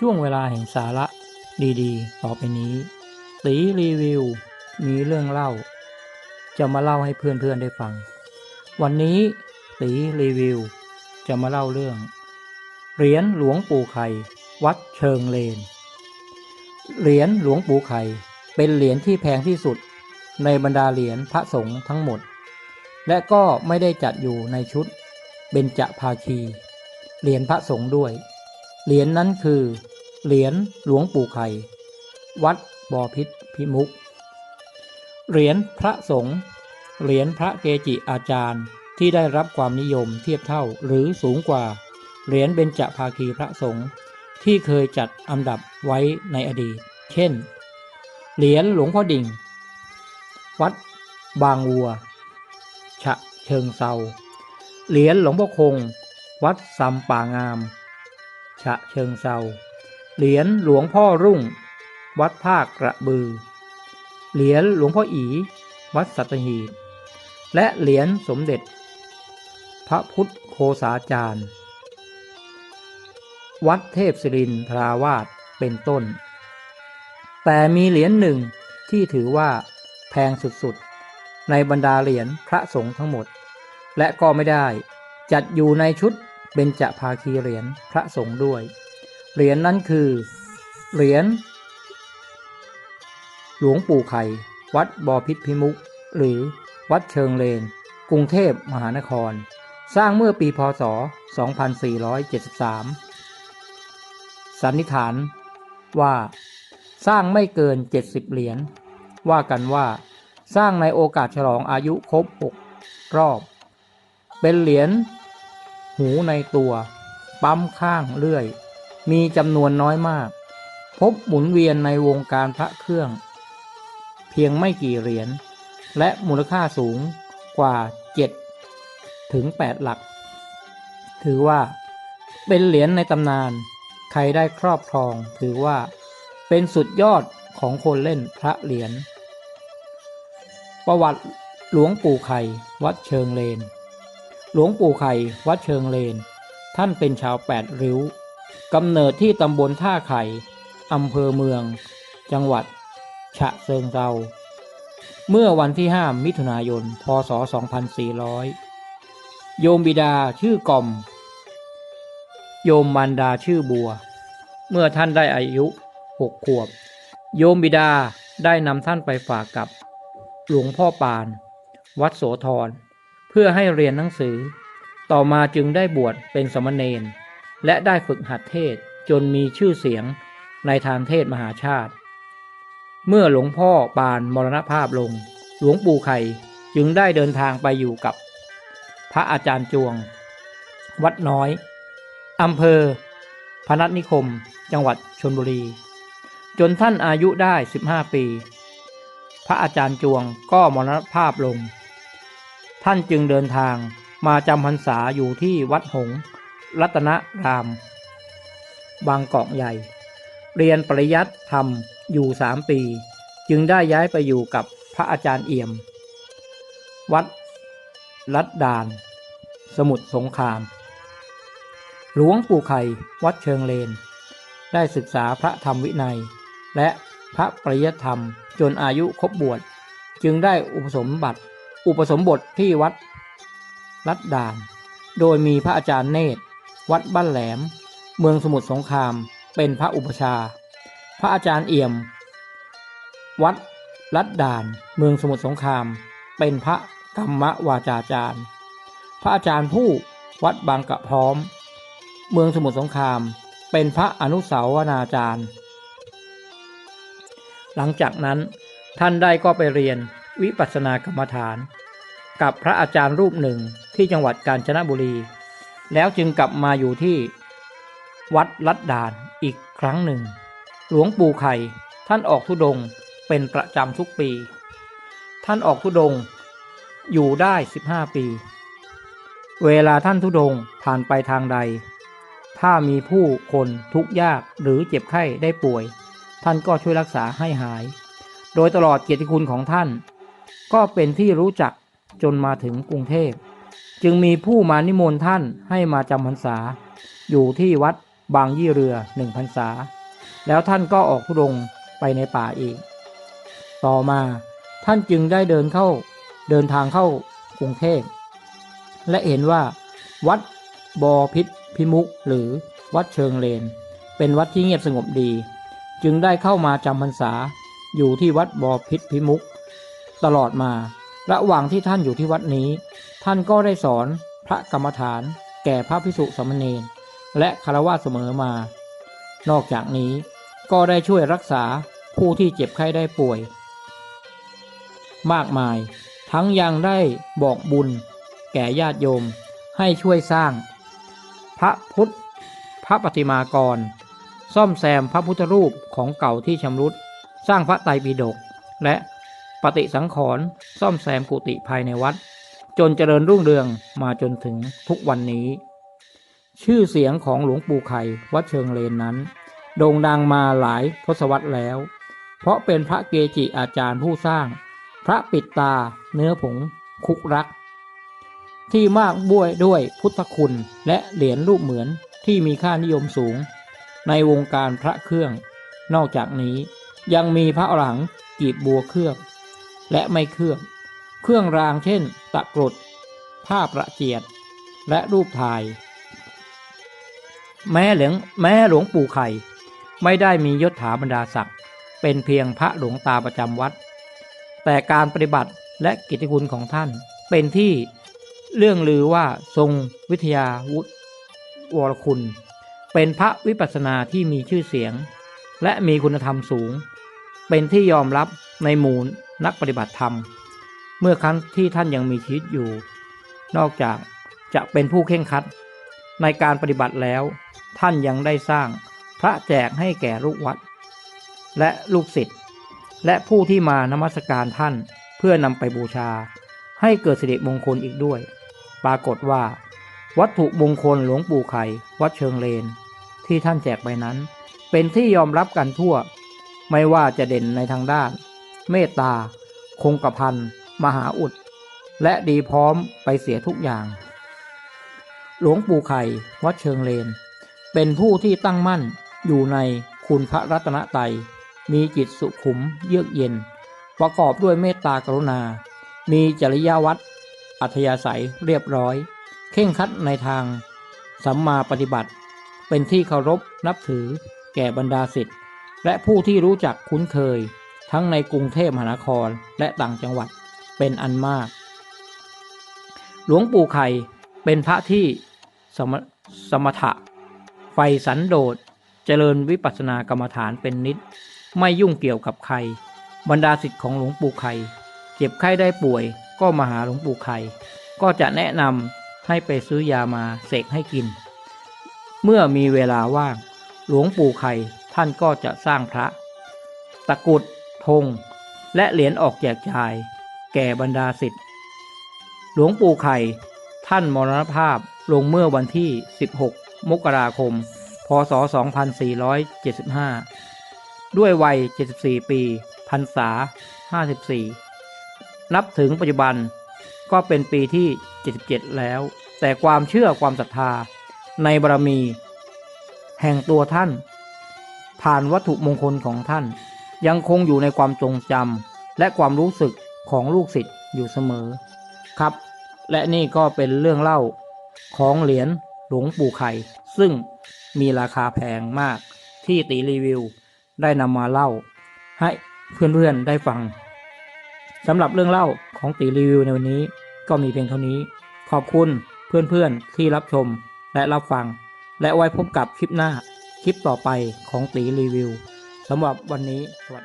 ช่วงเวลาแห่งสาระดีๆ ต่อไปนี้ ตีรีวิว มีเรื่องเล่า จะมาเล่าให้เพื่อนๆได้ฟัง วันนี้ตีรีวิว จะมาเล่าเรื่อง เหรียญหลวงปู่ไข่ วัดเชิงเลน เหรียญหลวงปู่ไข่ เป็นเหรียญที่แพงที่สุด ในบรรดาเหรียญพระสงฆ์ทั้งหมด และก็ไม่ได้จัดอยู่ในชุดเบญจภาคี เหรียญพระสงฆ์ด้วย เหรียญนั้นคือ เหรียญหลวงปู่ไข่ วัดบอพิษพิมุก เหรียญพระสงฆ์ เหรียญพระเกจิอาจารย์ที่ได้รับความนิยมเทียบเท่าหรือสูงกว่า เหรียญเบญจภาคีพระสงฆ์ที่เคยจัดอันดับไว้ในอดีต เช่น เหรียญหลวงพ่อดิ่ง วัดบางวัว ฉะเชิงเซา เหรียญหลวงพ่อคง วัดซำป่างาม ฉะเชิงเซาเหรียญหลวงพ่อรุ่ง วัดภาคกระบือ เหรียญหลวงพ่ออี วัดสัตหีบ และเหรียญสมเด็จ พระพุทธโคสาจารย์ วัดเทพศิรินทราวาสเป็นต้น แต่มีเหรียญหนึ่งที่ถือว่าแพงสุดๆ ในบรรดาเหรียญพระสงฆ์ทั้งหมด และก็ไม่ได้จัดอยู่ในชุด เบญจภาคีเหรียญพระสงฆ์ด้วย เหรียญนั้นคือเหรียญหลวงปู่ไข่ วัดบอพิษพิมุก หรือวัดเชิงเลน กรุงเทพมหานคร สร้างเมื่อปีพศ 2473 สันนิษฐานว่าสร้างไม่เกิน 70 เหรียญ ว่ากันว่าสร้างในโอกาสฉลองอายุครบ 6 รอบ เป็นเหรียญ หูในตัว ปั๊มข้างเลื่อย มีจำนวนน้อยมาก พบหมุนเวียนในวงการพระเครื่อง เพียงไม่กี่เหรียญ และมูลค่าสูงกว่า 7 ถึง 8 หลัก ถือว่า เป็นเหรียญในตำนาน ใครได้ครอบครอง ถือว่า เป็นสุดยอดของคนเล่นพระเหรียญประวัติหลวงปู่ไข่ วัดเชิงเลน หลวงปู่ไข่วัดเชิงเลน ท่านเป็นชาวแปดริ้วกำเนิดที่ตำบลท่าไข่อำเภอเมือง จังหวัด ฉะเชิงเทราเมื่อวันที่ 5 มิถุนายน พศ 2400 โยมบิดาชื่อกอม โยมมารดาชื่อบัว เมื่อท่านได้อายุหกขวบ โยมบิดาได้นำท่านไปฝากกับ หลวงพ่อปาน วัดโสธร พื่อให้เรียนหนังสือ ต่อมาจึงได้บวชเป็นสมณเณรและได้ฝึกหัดเทศจนมีชื่อเสียงในทางเทศมหาชาติ เมื่อหลวงพ่อปานมรณภาพลง หลวงปู่ไข่จึงได้เดินทางไปอยู่กับ พระอาจารย์จวง วัดน้อยอำเภอ พนัสนิคม จังหวัดชนบุรี จนท่านอายุได้ 15 ปี พระอาจารย์จวงก็มรณภาพลง ท่านจึงเดินทางมาจำพรรษาอยู่ที่วัดหงรัตนราม บางกอกใหญ่ เรียนปริยัติธรรมอยู่สามปี จึงได้ย้ายไปอยู่กับพระอาจารย์เอี่ยม วัดลัดดาน สมุทรสงคราม หลวงปู่ไข่วัดเชิงเลน ได้ศึกษาพระธรรมวินัย และพระปริยธรรมจนอายุครบบวช จึงได้อุปสมบัติ อุปสมบทที่วัดลัดดาน โดยมีพระอาจารย์เนตร วัดบ้านแหลม เมืองสมุทรสงคราม เป็นพระอุปชา พระอาจารย์เอี่ยม วัดลัดด่าน เมืองสมุทรสงคราม เป็นพระกรรมวาจาจารย์ พระอาจารย์ผู้วัดบางกะพร้อม เมืองสมุทรสงคราม เป็นพระอนุสาวนาจารย์ หลังจากนั้นท่านได้ก็ไปเรียน วิปัสสนากรรมฐาน กับพระอาจารย์รูปหนึ่งที่จังหวัดกาญจนบุรี แล้วจึงกลับมาอยู่ที่วัดลัดดานอีกครั้งหนึ่ง หลวงปู่ไข่ท่านออกทุดงเป็นประจำทุกปี ท่านออกทุดงอยู่ได้ 15 ปี เวลาท่านทุดงผ่านไปทางใด ถ้ามีผู้คนทุกยากหรือเจ็บไข้ได้ป่วย ท่านก็ช่วยรักษาให้หาย โดยตลอดเกียรติคุณของท่าน ก็เป็นที่รู้จักจนมาถึงกรุงเทพ จึงมีผู้มานิมนต์ท่านให้มาจำพรรษา อยู่ที่วัดบางยี่เรือหนึ่งพรรษา แล้วท่านก็ออกทุดงไปในป่าอีก ต่อมาท่านจึงได้เดินเข้าเดินทางเข้ากรุงเทพ และเห็นว่า วัดบอพิษพิมุกหรือวัดเชิงเลน เป็นวัดที่เงียบสงบดี จึงได้เข้ามาจำพรรษาอยู่ที่วัดบอพิษพิมุก ตลอดมา ระหว่างที่ท่านอยู่ที่วัดนี้ ท่านก็ได้สอนพระกรรมฐานแก่พระพิสุสมเณรและคารวะเสมอมา นอกจากนี้ก็ได้ช่วยรักษาผู้ที่เจ็บไข้ได้ป่วย มากมาย ทั้งยังได้บอกบุญ แก่ญาติโยมให้ช่วยสร้าง พระพุทธพระปฏิมากร ซ่อมแซมพระพุทธรูปของเก่าที่ชำรุด สร้างพระไตรปิฎกและ ปฏิสังขรณ์ซ่อมแซมกุฏิภายในวัด จนเจริญรุ่งเรืองมาจนถึงทุกวันนี้ ชื่อเสียงของหลวงปู่ไข่วัดเชิงเลนนั้น โด่งดังมาหลายทศวรรษแล้ว เพราะเป็นพระเกจิอาจารย์ผู้สร้าง พระปิดตาเนื้อผงคุกรัก ที่มากบ้วยด้วยพุทธคุณและเหรียญรูปเหมือนที่มีค่านิยมสูง ในวงการพระเครื่อง นอกจากนี้ยังมีพระอรหังกีบบัวเครื่อง และไม่เครื่อง เครื่องรางเช่น ตะกรุดผ้าประเจียด และรูปถ่าย แม้หลวงแม้หลวงปู่ไข่ ไม่ได้มียศถาบรรดาศักดิ์เป็นเพียงพระหลวงตาประจำวัด แต่การปฏิบัติและกิตติคุณของท่านเป็นที่เรื่องลือว่าทรงวิทยาวุฒิวรคุณ เป็นพระวิปัสสนาที่มีชื่อเสียง และมีคุณธรรมสูง เป็นที่ยอมรับในหมู่ นักปฏิบัติธรรม เมื่อครั้งที่ท่านยังมีชีวิตอยู่ นอกจากจะเป็นผู้เข่งคัด ในการปฏิบัติแล้ว ท่านยังได้สร้างพระแจกให้แก่ลูกวัด และลูกศิษย์และผู้ที่มานมัสการท่านเพื่อนำไปบูชา ให้เกิดสิริมงคลอีกด้วย ปรากฏว่า วัตถุมงคลหลวงปู่ไข่วัดเชิงเลน ที่ท่านแจกไปนั้น เป็นที่ยอมรับกันทั่ว ไม่ว่าจะเด่นในทางด้าน เมตตา คงกระพันมหาอุด และดีพร้อมไปเสียทุกอย่าง หลวงปู่ไข่วัดเชิงเลน เป็นผู้ที่ตั้งมั่นอยู่ในคุณพระรัตนตรัยมีจิตสุขุมเยือกเย็น ประกอบด้วยเมตตากรุณา มีจริยวัตรอัธยาศัยเรียบร้อย เข่งคัดในทาง สัมมาปฏิบัติ เป็นที่เคารพนับถือแก่บรรดาศิษย์และผู้ที่รู้จักคุ้นเคย ทั้งในกรุงเทพมหานครและต่างจังหวัดเป็นอันมาก หลวงปู่ไข่เป็นพระที่สมสมถะไฟสันโดษเจริญวิปัสสนากรรมฐานเป็นนิด ไม่ยุ่งเกี่ยวกับใคร บรรดาศิษย์ของหลวงปู่ไข่เจ็บไข้ได้ป่วยก็มาหาหลวงปู่ไข่ก็จะแนะนำให้ไปซื้อยามาเสกให้กิน เมื่อมีเวลาว่าง หลวงปู่ไข่ท่านก็จะสร้างพระ ตะกุด ธง และเหรียญออกแจกจ่าย แก่บรรดาศิษย์หลวงปู่ไข่ ท่านมรณภาพลงเมื่อวันที่ 16 มกราคม พศ 2475 ด้วยวัย 74 ปีพรรษา 54 นับถึงปัจจุบันก็เป็นปีที่ 77 แล้ว แต่ความเชื่อความศรัทธาในบารมี แห่งตัวท่าน ผ่านวัตถุมงคลของท่าน ยังคงอยู่ในความทรงจำและความรู้สึกของลูกศิษย์อยู่เสมอครับ และนี่ก็เป็นเรื่องเล่าของเหรียญหลวงปู่ไข่ ซึ่งมีราคาแพงมากที่ตีรีวิวได้นำมาเล่า ให้เพื่อนๆได้ฟังสำหรับเรื่องเล่าของตีรีวิวในวันนี้ก็มีเพียงเท่านี้ ขอบคุณเพื่อนๆที่รับชมและรับฟัง และไว้พบกับคลิปหน้าคลิปต่อไปของตีรีวิว สำหรับวันนี้สวัสดี